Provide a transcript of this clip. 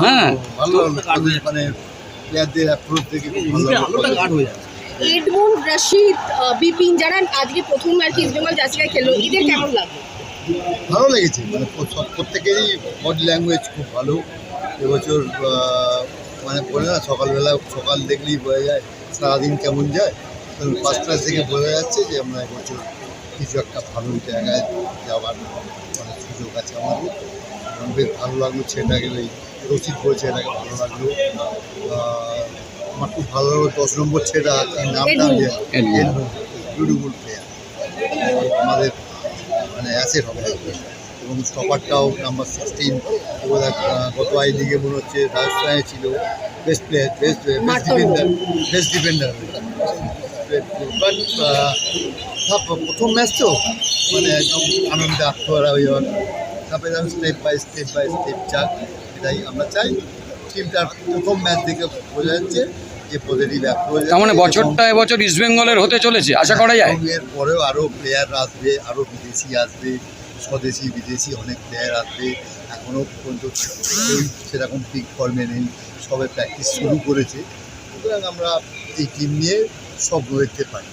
হ্যাঁ। ভালো মানে প্লেয়ারদের অ্যাপ্রোচ থেকে এডমুন্ড রশিদ বিপিন যারা আজকে প্রথম আর কি ইস্টবেঙ্গল জার্সিটা খেললো। এদের কেমন লাগল? ভালো লেগেছে। মানে প্রত্যেকেরই বডি ল্যাঙ্গুয়েজ খুব ভালো। এবছর মানে বলে না সকালবেলা সকাল দেখলেই বোঝা যায় সারাদিন কেমন যায়। ফার্স্ট ক্লাস থেকে বোঝা যাচ্ছে যে আমরা এবছর কিছু একটা ভালো জায়গায় যাওয়ার মানে সুযোগ আছে আমাদের। বেশ ভালো লাগল ছেলেটাকে ওই রচিত বলছে এটাকে ভালো লাগল আমার খুব ভালো লাগল। দশ নম্বর ছেলেটা কি নামটা। বিউটিফুল প্লেয়ার আমাদের মানে অ্যাসেট হবে। এবং স্টপারটাও নাম্বার সিক্সটিন গত আই লিগে মনে হচ্ছে রাজস্থানে ছিল। Best player best best. Defender best defender but প্রথম ম্যাচ তো। মানে একদম আনন্দে আত্মহারা হয়ে যাওয়ার। তারপরে আমি step by step by step যাক এটাই আমরা চাই। টিমটার প্রথম ম্যাচ থেকে বোঝা যাচ্ছে যে পজিটিভ অ্যাপ্রোচ তার মানে বছরটা এবছর ইস্ট বেঙ্গলের হতে চলেছে আশা করা যায়? এর পরেও আরও প্লেয়ার আসবে আরও বিদেশি আসবে স্বদেশি বিদেশি অনেক প্লেয়ার আসবে। এখনও পর্যন্ত সেরকম পিক ফর্মে নেই সবে প্র্যাকটিস শুরু করেছে। সুতরাং আমরা এই টিম নিয়ে সব দেখতে পারি।